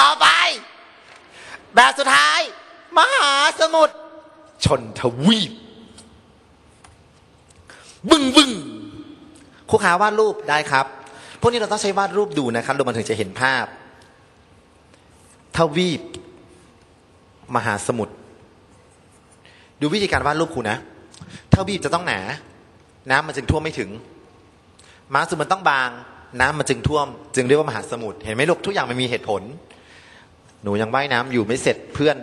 ต่อไป แบบสุดท้าย มหาสมุทรชนทวีปบึ้งบึ้งครูขาวาดรูปได้ครับ พวกนี้เราต้องใช้วาดรูปดูนะครับดูมันถึงจะเห็นภาพ ทวีป มหาสมุทรดูวิธีการวาดรูปครูนะทวีปจะต้องหนา น้ำมันจึงท่วมไม่ถึงมหาสมุทรมันต้องบาง น้ำมันจึงท่วม จึงเรียกว่ามหาสมุทรเห็นไหมลูกทุกอย่างมันมีเหตุผล หนูยังว่ายน้ำอยู่ไม่เสร็จเพื่อน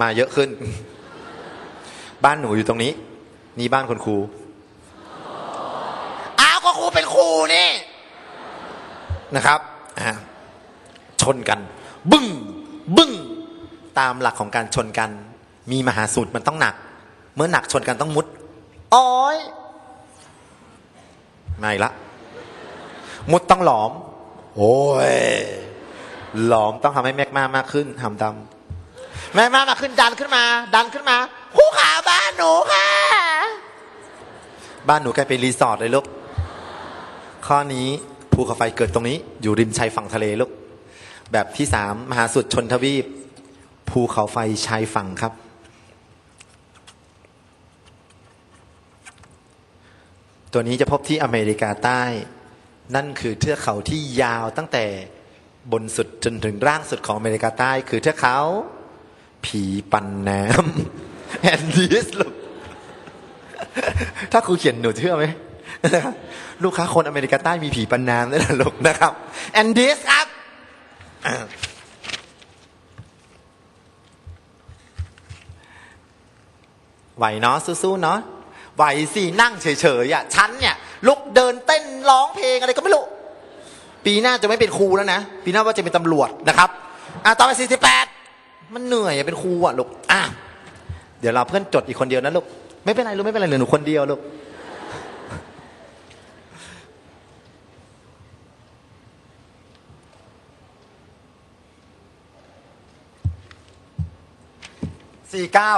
มาเยอะขึ้น บ้านหนูอยู่ตรงนี้ นี่บ้านคุณครูอ้าวก็ครูเป็นครูนี่นะครับอ่าชนกัน บึ้งบึ้งตามหลักของการชนกัน มีมหาสูตรมันต้องหนัก เมื่อหนักชนกันต้องมุดอ้อยไมาอีกละ มุดต้องหลอม โอ้ยหลอมต้องทำให้แมกมามากขึ้นทำดำแมกมามากขึ้นดันขึ้นมา ดันขึ้นมาคู่ขาบ้านหนูค่ะ บ้านหนูกลายเป็นรีสอร์ทเลยลูกข้อนี้ภูเขาไฟเกิดตรงนี้ อยู่ริมชายฝั่งทะเลลูกแบบที่สามมหาสุดชนทวีป ภูเขาไฟชายฝั่งครับ ตัวนี้จะพบที่อเมริกาใต้ นั่นคือเทือกเขาที่ยาวตั้งแต่บนสุดจนถึงร่างสุดของอเมริกาใต้ คือเทือกเขา ผีปันน้ำแอนดิสลูกถ้าครูเขียนหนูเชื่อไหมนะครับลูกค้าคนอเมริกาใต้มีผีปันน้ำด้วยนะลูกนะครับแอนดิสครับไหวเนาะสู้ๆเนาะไหวสินั่งเฉยๆอะฉันเนี่ย ลุกเดินเต้นร้องเพลงอะไรก็ไม่รู้ ปีหน้าจะไม่เป็นครูแล้วนะ ปีหน้าว่าจะเป็นตำรวจนะครับ อะต่อไป48มันเหนื่อยอะเป็นครูอะลูก อะ เดี๋ยวเราเพื่อนจดอีกคนเดียวนะลูก ไม่เป็นไรลูกไม่เป็นไรเหลือหนูคนเดียวลูกสี่เก้า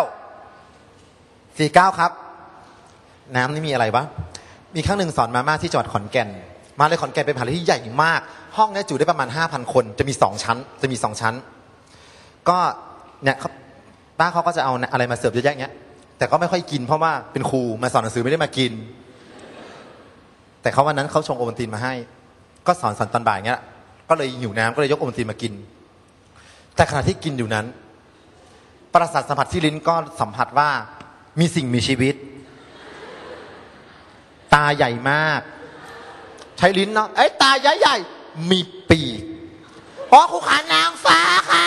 สี่เก้าครับ น้ำนี่มีอะไรบ้าง มีครั้งหนึ่งสอนมาม่าที่จังหวัดขอนแก่น มาเลยขอนแก่นเป็นมหาลัยที่ใหญ่มาก ห้องนี้จุได้ประมาณห้าพันคนจะมีสองชั้น จะมีสองชั้น ก็เนี่ยครับป้าเขาก็จะเอาอะไรมาเสิร์ฟเยอะแยะเงี้ยแต่ก็ไม่ค่อยกินเพราะว่าเป็นครูมาสอนหนังสือไม่ได้มากิน แต่เขาวันนั้นเขาชงโอวัลตินมาให้ ก็สอนสอนตอนบ่ายเงี้ยก็เลยหิวน้ำก็เลยยกโอวัลตินมากิน แต่ขณะที่กินอยู่นั้น ประสาทสัมผัสที่ลิ้นก็สัมผัสว่ามีสิ่งมีชีวิต ตาใหญ่มาก ใช้ลิ้นเนาะเอ้ตาใหญ่ใหญ่ๆมีปีกเพราะครูขานางฟ้าค่ะ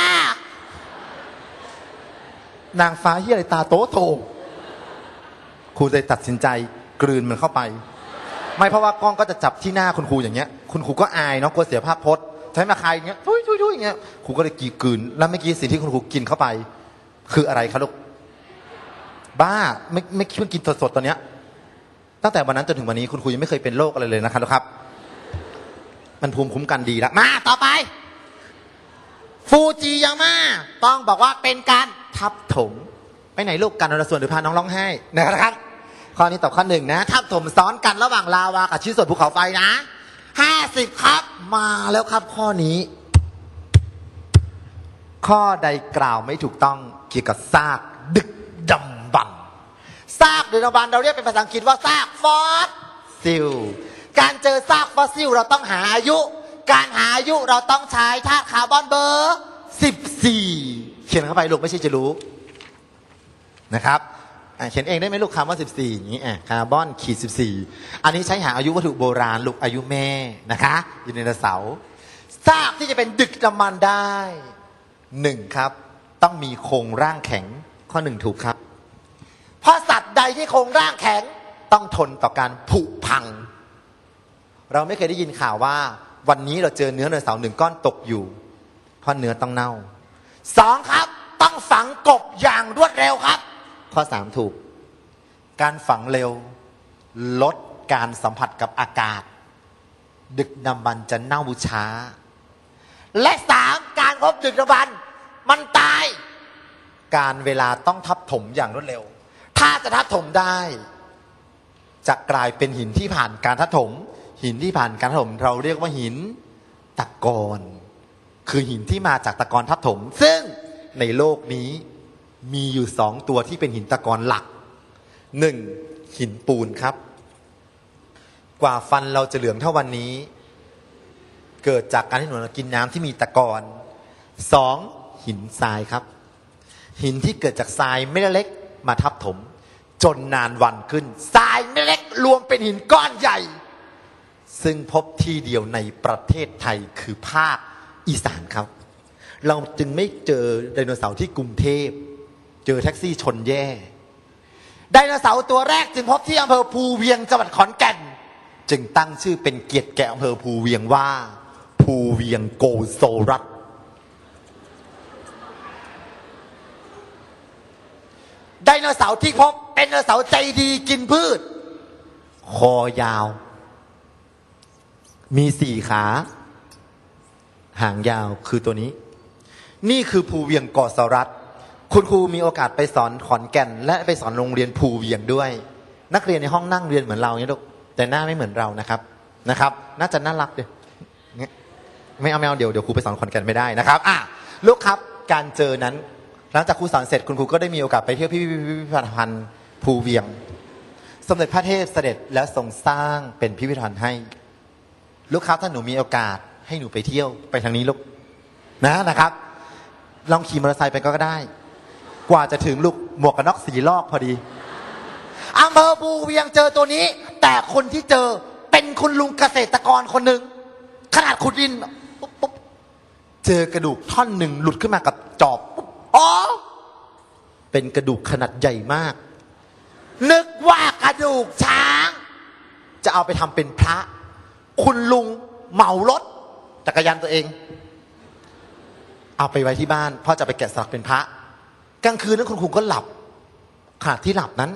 นางฟ้าที่อะไรตาโตโตครูเลยตัดสินใจกลืนมันเข้าไป ไม่เพราะว่ากล้องก็จะจับที่หน้าคุณครูอย่างเงี้ย คุณครูก็อายเนาะกลัวเสียภาพพจน์ใช้มาใครอย่างเงี้ยทุยทุยทุยอย่างเงี้ยครูก็เลยกีกลืน แล้วเมื่อกี้สิ่งที่คุณครูกินเข้าไป คืออะไรคะลูกบ้าไม่ไม่เพิ่งกินสดๆตอนเนี้ย ตั้งแต่วันนั้นจนถึงวันนี้คุณครูยังไม่เคยเป็นโรคอะไรเลยนะครับครับ มันภูมิคุ้มกันดีแล้วมา ต่อไป ฟูจิยาม่าต้องบอกว่าเป็นการทับถมไปไหนลูกกันนรส่วนหรือพาน้องร้องไห้นะครับข้อนี้ตอบข้อหนึ่งนะ ทับถมซ้อนกันระหว่างลาวากับชิ้นส่วนภูเขาไฟนะห้าสิบครับ มาแล้วครับข้อนี้ ข้อใดกล่าวไม่ถูกต้องเกี่ยวกับซากดึกดำ ซากดึกดำบรรพ์เราเรียกเป็นภาษาอังกฤษว่าซากฟอสซิล การเจอซากฟอสซิลเราต้องหาอายุ การหาอายุเราต้องใช้ธาตุคาร์บอนเบอร์14 เขียนเข้าไปลูกไม่ใช่จะรู้นะครับเขียนเองได้ไหมลูกคำว่า 14 อย่างนี้อะคาร์บอนขีด 14 อันนี้ใช้หาอายุวัตถุโบราณลูกอายุแม่นะคะอยู่ในเสาซากที่จะเป็นดึกดำบรรพ์ได้หนึ่งครับ ต้องมีโครงร่างแข็งข้อหนึ่งถูกครับ เพราะสัตว์ใดที่โครงร่างแข็งต้องทนต่อการผุพัง เราไม่เคยได้ยินข่าวว่า วันนี้เราเจอเนื้อไดโนเสาหนึ่งก้อนตกอยู่ เพราะเนื้อต้องเน่าสองครับต้องฝังกบอย่างรวดเร็วครับ ข้อสามถูก การฝังเร็ว ลดการสัมผัสกับอากาศ ดึกดำบรรจะเน่าช้า และสามการพบดึกดำบรรมันตาย การเวลาต้องทับถมอย่างรวดเร็ว ถ้าจะทับถมได้ จะกลายเป็นหินที่ผ่านการทับถม หินที่ผ่านการทับถม เราเรียกว่าหินตะกอนคือหินที่มาจากตะกอนทับถม ซึ่งในโลกนี้มีอยู่สองตัวที่เป็นหินตะกอนหลักหนึ่งหินปูนครับ กว่าฟันเราจะเหลืองเท่าวันนี้ เกิดจากการที่หนูกินน้ำที่มีตะกอนสองหินทรายครับ หินที่เกิดจากทรายเม็ดเล็ก มาทับถม จนนานวันขึ้นทรายเม็ดเล็กรวมเป็นหินก้อนใหญ่ ซึ่งพบที่เดียวในประเทศไทยคือภาคอีสานครับ เราจึงไม่เจอไดโนเสาร์ที่กรุงเทพ เจอแท็กซี่ชนแย่ไดโนเสาร์ตัวแรกจึงพบที่อำเภอภูเวียงจังหวัดขอนแก่น จึงตั้งชื่อเป็นเกียรติแก่อำเภอภูเวียงว่า ภูเวียงโกโซรัส ไดโนเสาร์ที่พบเป็นไดโนเสาร์ใจดีกินพืช คอยาว มีสี่ขา หางยาวคือตัวนี้ นี่คือภูเวียงเกาะสรัตคุณครูมีโอกาสไปสอนขอนแก่น และไปสอนโรงเรียนภูเวียงด้วย นักเรียนในห้องนั่งเรียนเหมือนเราเนี่ยลูกแต่หน้าไม่เหมือนเรานะครับนะครับ น่าจะน่ารักเดียเนี่ยไม่เอาไม่เอาเดี๋ยวเดี๋ยวครูไปสอนขอนแก่นไม่ได้นะครับอะลูกครับการเจอนั้น หลังจากครูสอนเสร็จคุณครูก็ได้มีโอกาสไปเที่ยวพิพิธภัณฑ์ภูเวียง สมเด็จพระเทพเสด็จแล้วทรงสร้างเป็นพิพิธภัณฑ์ให้ ลูกครับถ้าหนูมีโอกาสให้หนูไปเที่ยวไปทางนี้ลูกนะนะครับ ลองขี่มอเตอร์ไซค์ไปก็ได้ กว่าจะถึงลูกหมวกกันน็อกสีลอกพอดีอำเภอภูเวียงเจอตัวนี้ แต่คนที่เจอเป็นคุณลุงเกษตรกรคนหนึ่งขนาดขุดดินปุ๊บปุ๊บเจอกระดูกท่อนหนึ่งหลุดขึ้นมากับจอบ อ๋อ เป็นกระดูกขนาดใหญ่มาก นึกว่ากระดูกช้าง จะเอาไปทำเป็นพระ คุณลุงเหมารถจักรยานตัวเอง เอาไปไว้ที่บ้านพ่อจะไปแกะสลักเป็นพระ กลางคืนนั้นคุณครูก็หลับขณะที่หลับนั้น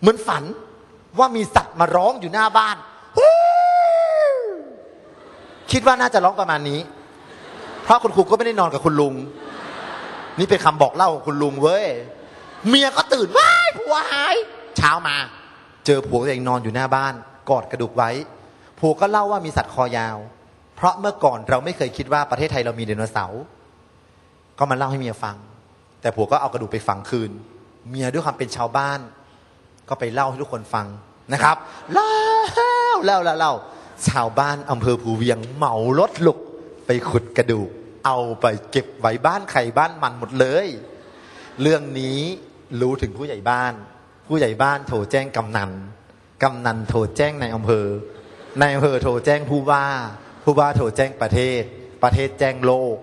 เหมือนฝันว่ามีสัตว์มาร้องอยู่หน้าบ้าน คิดว่าน่าจะร้องประมาณนี้ เพราะคุณครูก็ไม่ได้นอนกับคุณลุง นี่เป็นคำบอกเล่าของคุณลุงเว้ย เมียก็ตื่นว้ายผัวหาย เช้ามา เจอผัวตัวเองนอนอยู่หน้าบ้าน กอดกระดูกไว้ ผัวก็เล่าว่ามีสัตว์คอยาว เพราะเมื่อก่อนเราไม่เคยคิดว่าประเทศไทยเรามีไดโนเสาร์ ก็มาเล่าให้เมียฟัง แต่ผัวก็เอากระดูกไปฝังคืน เมียด้วยความเป็นชาวบ้าน ก็ไปเล่าให้ทุกคนฟังนะครับ เล่าเล่าเล่าเล่าชาวบ้านอำเภอภูเวียงเหมารถลุกไปขุดกระดูก เอาไปเก็บไว้บ้านใครบ้านมันหมดเลย เรื่องนี้รู้ถึงผู้ใหญ่บ้าน ผู้ใหญ่บ้านโทรแจ้งกำนันกำนันโทรแจ้งในอำเภอ ในอำเภอโทรแจ้งผู้ว่า ผู้ว่าโทรแจ้งประเทศ ประเทศแจ้งโลก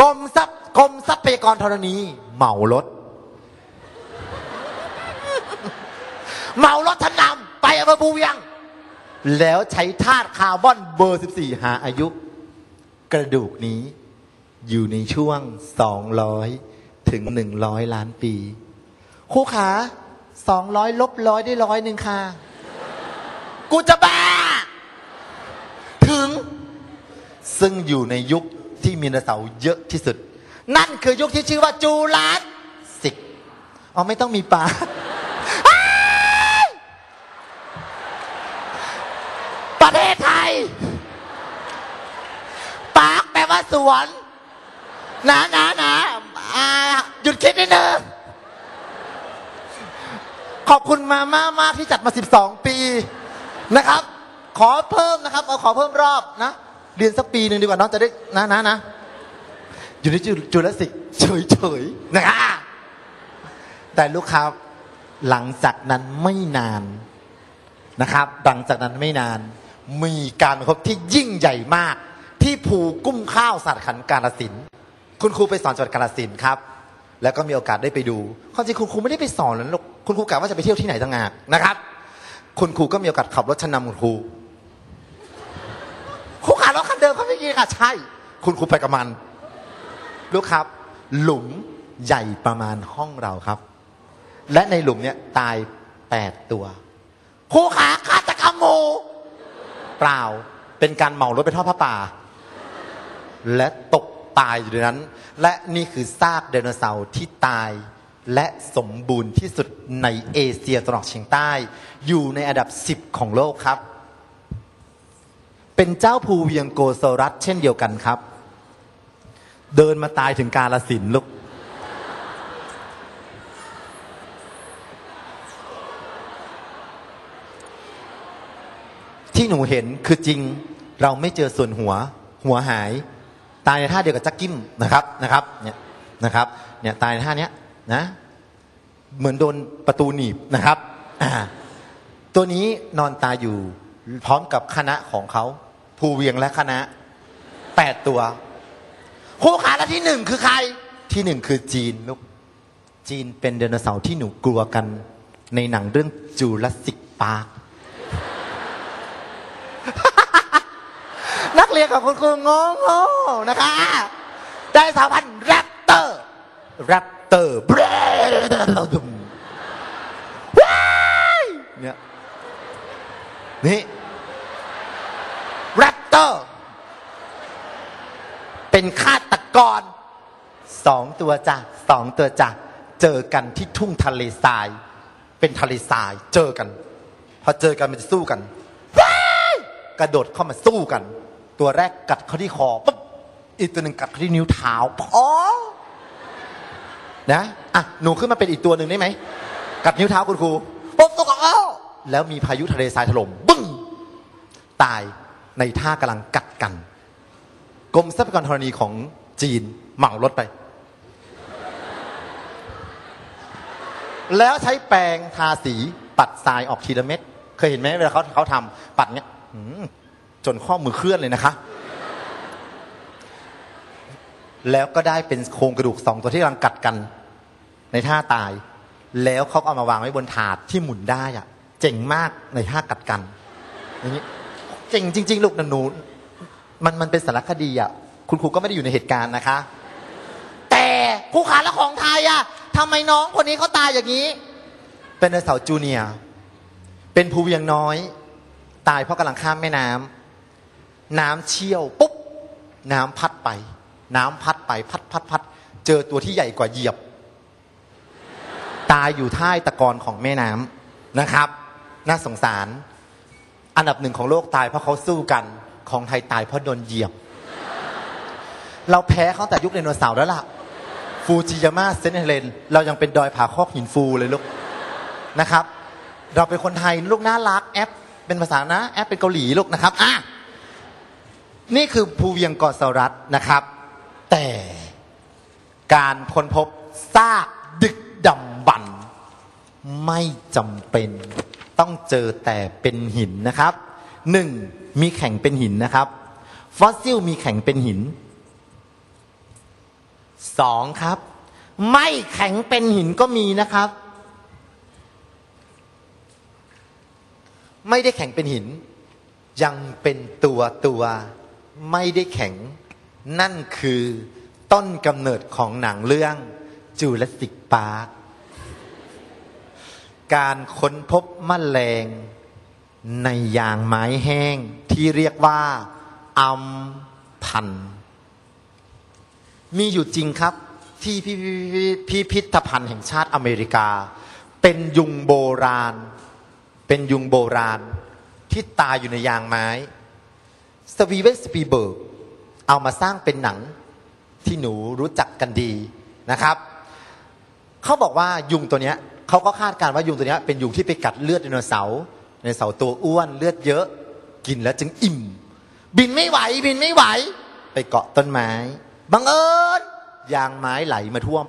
กรมทรัพย์กรมทรัพยากรธรณีเหมารถเหมารถทั้งนำไปอำเภอภูเวียง แล้วใช้ธาตุคาร์บอนเบอร์ 14 หาอายุ กระดูกนี้อยู่ในช่วง 200 ถึง 100 ล้านปี ครูขา200 ลบร้อยได้ร้อยหนึ่งค่ะ กูจะบ้า ถึง ซึ่งอยู่ในยุคที่มีนเสาร์เยอะที่สุด นั่นคือยุคที่ชื่อว่าจูราสสิก อ๋อ ไม่ต้องมีปลา อ้ายประเทศไทย ปาร์คแปลว่า สวนนะนะนะหยุดคิดนิดนึงขอบคุณมามากมากที่จัดมา 12 ปีนะครับ ขอเพิ่มนะครับ เอาขอเพิ่มรอบนะเรียนสักปีหนึ่งดีกว่าน้องจะได้นะนะนะอยู่ในจุจุลศิษย์เฉยๆนะแต่ลูกค้าหลังจากนั้นไม่นานนะครับ หลังจากนั้นไม่นาน มีการพบที่ยิ่งใหญ่มาก ที่ภูกุ้มข้าวสัตว์ขันกาลสินคุณครูไปสอนจังหวัดกาลสินธุ์ครับ แล้วก็มีโอกาสได้ไปดูความจริงคุณครูไม่ได้ไปสอนหรอกลูกคุณครูกะว่าจะไปเที่ยวที่ไหนต่างหากนะครับ คุณครูก็มีโอกาสขับรถชันนำคุณครูครูขารถคันเดิมเขาไม่กี่ค่ะใช่ คุณครูไปกับมันลูกครับ หลุมใหญ่ประมาณห้องเราครับ และในหลุมเนี่ยตายแปดตัวครูขาฆาตกรรมหมูเปล่าเป็นการเหมารถไปทอดผ้าป่า และตกตายอยู่ในนั้น และนี่คือซากไดโนเสาร์ที่ตายและสมบูรณ์ที่สุดในเอเชียตะวันออกเฉียงใต้ อยู่ในอันดับ 10 ของโลกครับ เป็นเจ้าภูเวียงโกโซรัสเช่นเดียวกันครับ เดินมาตายถึงกาลสินธุ์ลูกที่หนูเห็นคือจริงเราไม่เจอส่วนหัว หัวหาย ตายในท่าเดียวกับจักกิ้มนะครับนะครับเนี่ยนะครับเนี่ยตายในท่าเนี้ยนะเหมือนโดนประตูหนีบนะครับตัวนี้นอนตายอยู่พร้อมกับคณะของเขาภูเวียงและคณะแปดตัวคู่ขาและที่หนึ่งคือใคร ที่หนึ่งคือจีนลูกจีนเป็นไดโนเสาร์ที่หนูกลัวกัน ในหนังเรื่องจูราสสิกปาร์ค นักเรียนของคุณครูงงๆนะคะ ได้สาวพันธุ์แรปเตอร์แรปเตอร์เบรดว้ายเนี่ยนี่แรปเตอร์ เป็นฆาตกรสองตัวจ้ะสองตัวจ้ะเจอกันที่ทุ่งทะเลทราย เป็นทะเลทรายเจอกัน พอเจอกันมันจะสู้กันว้ายกระโดดเข้ามาสู้กัน ตัวแรกกัดเขาที่คอปุ๊บอีกตัวหนึ่งกัดเขาที่นิ้วเท้าพอนะอะหนูขึ้นมาเป็นอีกตัวหนึ่งได้ไหมกัดนิ้วเท้าคุณครูปุ๊บตกอ้าวแล้วมีพายุทะเลทรายถล่มบึ้งตายในท่ากำลังกัดกันกรมทรัพยากรธรณีของจีนเหมารถไป แล้วใช้แปรงทาสีปัดทรายออกทีละเม็ดเคยเห็นไหมเวลาเขาเขาทำปัดเนี้ย จนข้อมือเคลื่อนเลยนะคะ แล้วก็ได้เป็นโครงกระดูกสองตัวที่กำลังกัดกันในท่าตาย แล้วเขาก็เอามาวางไว้บนถาดที่หมุนได้อะเจ๋งมากในท่ากัดกันอย่างนี้เจ๋งจริง ๆ ลูกนันนูมันมันเป็นสารคดีอะ คุณครูก็ไม่ได้อยู่ในเหตุการณ์นะคะ แต่ครูขาและของไทยอะทำไมน้องคนนี้เขาตายอย่างนี้ เป็นไดโนเสาจูเนียร์เป็นภูเวียงน้อย ตายเพราะกำลังข้ามแม่น้ำ น้ำเชี่ยวปุ๊บน้ำพัดไป น้ำพัดไปพัดพัดพัดเจอตัวที่ใหญ่กว่าเหยียบ ตายอยู่ท้ายตะกอนของแม่น้ำนะครับ น่าสงสาร อันดับหนึ่งของโลกตายเพราะเขาสู้กันของไทยตายเพราะโดนเหยียบ เราแพ้เขาแต่ยุคไดโนเสาร์แล้วล่ะ ฟูจิยาม่าเซนเฮเลน เรายังเป็นดอยผาคอกหินฟูเลยลูกนะครับ เราเป็นคนไทยลูกน่ารักแอปเป็นภาษานะ แอปเป็นเกาหลีลูกนะครับอะ นี่คือภูเวียงกอสรัสนะครับ แต่การค้นพบซากดึกดำบรรพ์ไม่จำเป็นต้องเจอแต่เป็นหินนะครับหนึ่งมีแข็งเป็นหินนะครับ ฟอสซิลมีแข็งเป็นหินสองครับ ไม่แข็งเป็นหินก็มีนะครับ ไม่ได้แข็งเป็นหิน ยังเป็นตัวตัว ไม่ได้แข็ง นั่นคือต้นกำเนิดของหนังเรื่องจูเลสิกปาร์คการค้นพบมแมลงในยางไม้แห้งที่เรียกว่าอัมพัน มีอยู่จริงครับที่พิพิพิธภัณฑ์แห่งชาติอเมริกา เป็นยุงโบราณ เป็นยุงโบราณที่ตายอยู่ในยางไม้ สวีเวนสปีเบิร์กเอามาสร้างเป็นหนังที่หนูรู้จักกันดีนะครับเขาบอกว่ายุงตัวเนี้ยเขาก็คาดการณ์ว่ายุงตัวเนี้ยเป็นยุงที่ไปกัดเลือดไดโนเสาร์ไดโนเสาร์ตัวอ้วนเลือดเยอะ กินแล้วจึงอิ่ม บินไม่ไหวบินไม่ไหว ไปเกาะต้นไม้บังเอิญยางไม้ไหลมาท่วม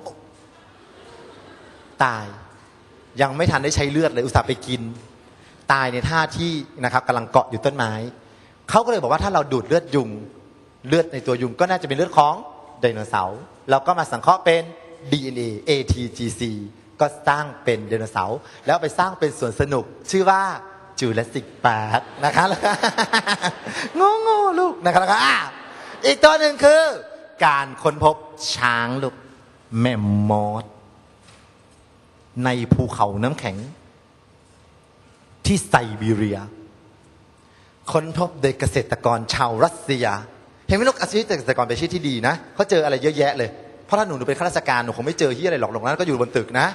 ตาย ยังไม่ทันได้ใช้เลือดเลยอุตส่าห์ไปกิน ตายในท่าที่นะครับกำลังเกาะอยู่ต้นไม้ เขาก็เลยบอกว่าถ้าเราดูดเลือดยุงเลือดในตัวยุงก็น่าจะเป็นเลือดของไดโนเสาร์เราก็มาสังเคราะห์เป็น DNA ATGC ก็สร้างเป็นไดโนเสาร์แล้วไปสร้างเป็นสวนสนุก ชื่อว่าจูเลสิกปาร์คนะคะงงๆลูกนะครับแล้วก็อีกตัวหนึ่งคือการค้นพบช้างลูกแมมมอสในภูเขาน้ำแข็ง ที่ไซบีเรีย ค้นพบโดยเกษตรกรชาวรัสเซีย เห็นไหมลูกอาชีพเกษตรกรเป็นอาชีพที่ดีนะเขาเจออะไรเยอะแยะเลยเพราะถ้าหนูหนูเป็นข้าราชการหนูคงไม่เจอที่อะไรหรอกหรอกนั้นก็อยู่บนตึกนะ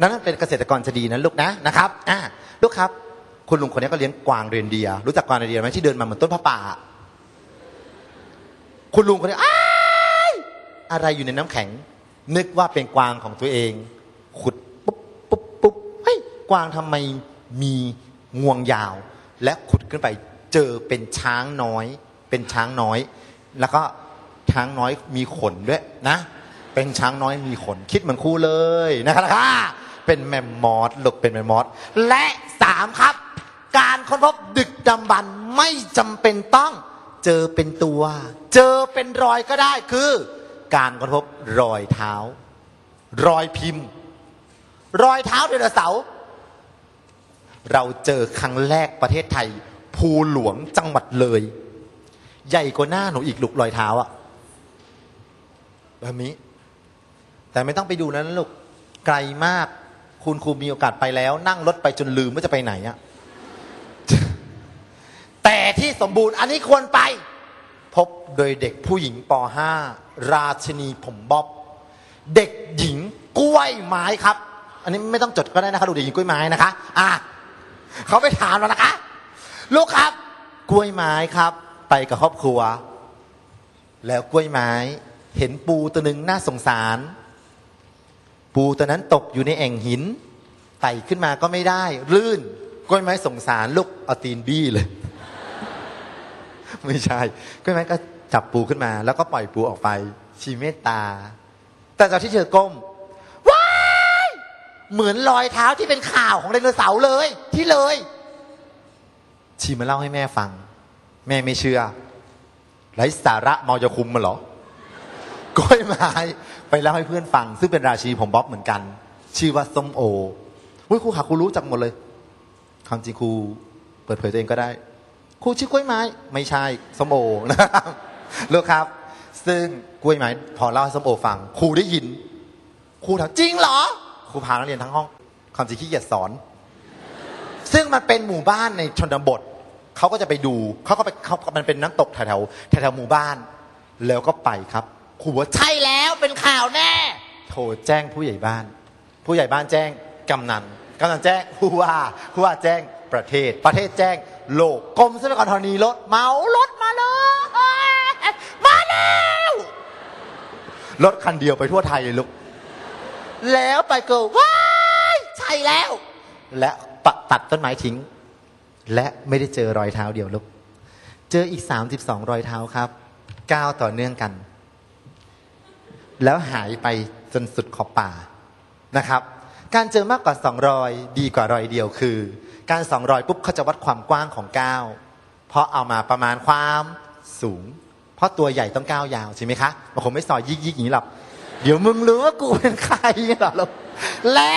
นั้นเป็นเกษตรกรจะดีนะลูกนะนะครับอ่าลูกครับคุณลุงคนนี้ก็เลี้ยงกวางเรนเดียร์รู้จักกวางเรนเดียร์ไหมที่เดินมาเหมือนต้นผ้าป่า คุณลุงคนนี้อ้าอะไรอยู่ในน้ำแข็ง นึกว่าเป็นกวางของตัวเอง ขุดปุ๊บปุ๊บปุ๊บเฮ้ยกวางทำไมมีงวงยาว และขุดขึ้นไป เจอเป็นช้างน้อย เป็นช้างน้อย แล้วก็ช้างน้อยมีขนด้วยนะ เป็นช้างน้อยมีขน คิดเหมือนครูเลยนะครับเป็นแมมมอสลูกเป็นแมมมอสและสามครับ การค้นพบดึกดำบรรพ์ไม่จำเป็นต้องเจอเป็นตัว เจอเป็นรอยก็ได้คือ การค้นพบรอยเท้า รอยพิมพ์ รอยเท้าไดโนเสาร์เราเจอครั้งแรกประเทศไทย ภูหลวงจังหวัดเลย ใหญ่กว่าหน้าหนูอีกลูกรอยเท้าอะแบบนี้ แต่ไม่ต้องไปดูนะลูกไกลมาก คุณครูมีโอกาสไปแล้ว นั่งรถไปจนลืมว่าจะไปไหนอะแต่ที่สมบูรณ์อันนี้ควรไป พบโดยเด็กผู้หญิงป .5 ราชินีผมบ๊อบ เด็กหญิงกล้วยไม้ครับ อันนี้ไม่ต้องจดก็ได้นะคะดูเด็กหญิงกล้วยไม้นะคะ อะเขาไปถามแล้วนะคะ ลูกครับ กล้วยไม้ครับ ไปกับครอบครัว แล้วกล้วยไม้ เห็นปูตัวหนึ่งน่าสงสาร ปูตัวนั้นตกอยู่ในแอ่งหินไต่ขึ้นมาก็ไม่ได้ ลื่นกล้วยไม้สงสารลูกเอาตีนบี้เลย ไม่ใช่กล้วยไม้ก็จับปูขึ้นมา แล้วก็ปล่อยปูออกไปชีเมตตา แต่ตอนที่เธอก้มว้ายเหมือนรอยเท้าที่เป็นข่าวของไดโนเสาร์เลย ที่เลย ชีมาเล่าให้แม่ฟัง แม่ไม่เชื่อไรสาระเมายาคุมมาเหรอกล้วยไม้ไปเล่าให้เพื่อนฟัง ซึ่งเป็นราชีผมบ๊อบเหมือนกัน ชื่อว่าส้มโออุ้ยครูหาครูรู้จักหมดเลยความจริงครูเปิดเผยตัวเองก็ได้ ครูชื่อกล้วยไม้ ไม่ใช่ส้มโอนะครับลูกครับ ซึ่งกล้วยไม้พอเล่าให้ส้มโอฟัง ครูได้ยิน ครูถามจริงเหรอ ครูพานักเรียนทั้งห้อง ความจริงขี้เกียจสอน มันเป็นหมู่บ้านในชนบทเขาก็จะไปดูเขาก็ไปเขามันเป็นน้ำตกแถวแถวแถวๆหมู่บ้าน แล้วก็ไปครับครูบอกว่าใช่แล้วเป็นข่าวแน่ โทรแจ้งผู้ใหญ่บ้าน ผู้ใหญ่บ้านแจ้งกำนันกำนันแจ้งผู้ว่าผู้ว่าแจ้งประเทศ ประเทศแจ้งโลกกรมทรัพยากรธรณีรถเหมารถมาเลยมาแล้วรถคันเดียวไปทั่วไทยเลยลูกแล้วไปเกิดว้ายใช่แล้ว และปะ ตัดต้นไม้ทิ้ง และไม่ได้เจอรอยเท้าเดียวลูกเจออีก32รอยเท้าครับก้าวต่อเนื่องกัน แล้วหายไปจนสุดขอบป่านะครับ การเจอมากกว่า2รอยดีกว่ารอยเดียวคือ การสองรอยปุ๊บเขาจะวัดความกว้างของก้าวเพราะเอามาประมาณความสูง เพราะตัวใหญ่ต้องก้าวยาวใช่ไหมคะมันคงไม่ซอยยิกยิกอย่างนี้หรอกเดี๋ยวมึงรู้ว่ากูเป็นใครหรอลูกและ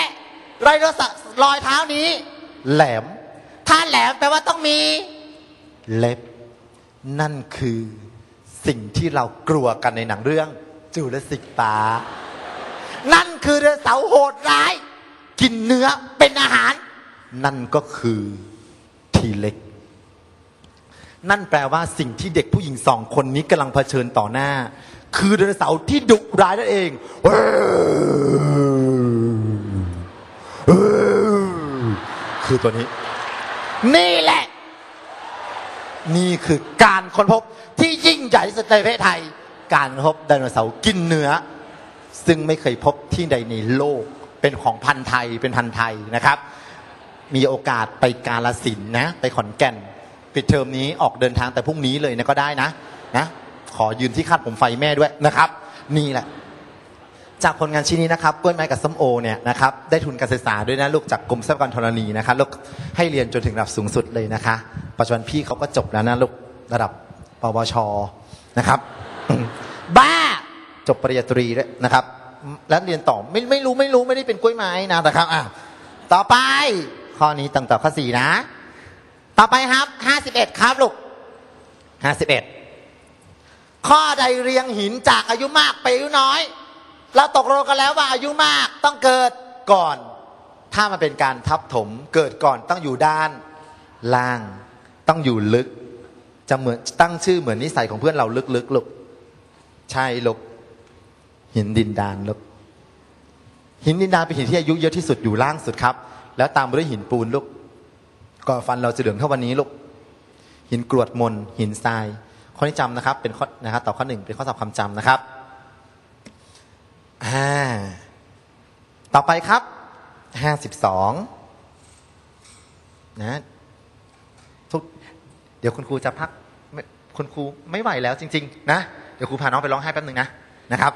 รอยรรอยเท้านี้ แหลม ถ้าแหลมแปลว่าต้องมีเล็บ นั่นคือสิ่งที่เรากลัวกันในหนังเรื่อง จูเลสิกปา นั่นคือเรือเสาร์โหดร้าย กินเนื้อเป็นอาหาร นั่นก็คือทีเล็ก นั่นแปลว่าสิ่งที่เด็กผู้หญิงสองคนนี้กำลังเผชิญต่อหน้า คือไดโนเสาร์ที่ดุร้ายนั่นเอง คือตัวนี้ นี่แหละ นี่คือการค้นพบที่ยิ่งใหญ่ที่สุดในประเทศไทย การพบไดโนเสาร์กินเนื้อ ซึ่งไม่เคยพบที่ใดในโลกเป็นของพันธุ์ไทยเป็นพันธุ์ไทยนะครับ มีโอกาสไปกาลสินนะ ไปขอนแก่นปิดเทอมนี้ออกเดินทางแต่พรุ่งนี้เลยนะก็ได้นะนะขอยืนที่คาดผมไฟแม่ด้วยนะครับ นี่แหละ จากผลงานชิ้นนี้นะครับกล้วยไม้กับส้มโอเนี่ยนะครับได้ทุนการศึกษาด้วยนะลูกจากกรมทรัพยากรธรณีนะคะลูกให้เรียนจนถึงระดับสูงสุดเลยนะคะ ปัจจุบันพี่เขาก็จบแล้วนะลูกระดับปวชนะครับ บ้าจบปริญญาตรีด้วยนะครับ แล้วเรียนต่อไม่ไม่รู้ไม่รู้ไม่ได้เป็นกล้วยไม้นะนะครับอะต่อไปข้อนี้ตั้งต่อข้อสี่นะ ต่อไปครับห้าสิบเอ็ดครับลูกห้าสิบเอ็ดข้อใดเรียงหินจากอายุมากไปอายุน้อย เราตกลงกันแล้วว่าอายุมากต้องเกิดก่อน ถ้ามันเป็นการทับถมเกิดก่อนต้องอยู่ด้านล่างต้องอยู่ลึกจะเหมือนตั้งชื่อเหมือนนิสัยของเพื่อนเราลึกๆลูกใช่ลูกหินดินดานลูกหินดินดานเป็นหินที่อายุเยอะที่สุดอยู่ล่างสุดครับ แล้วตามมาด้วยหินปูนลูกก่อนฟันเราจะเหลืองเท่าวันนี้ลูกหินกรวดมนหินทรายข้อที่จำนะครับ เป็นข้อนะครับต่อบข้อหนึ่งเป็นข้อสอบคำจำนะครับ อ่าต่อไปครับห้าสิบสองนะทุกเดี๋ยวคุณครูจะพักคุณครูไม่ไหวแล้วจริง ๆ นะ เดี๋ยวครูพาน้องไปร้องไห้แป๊บหนึ่งนะนะครับ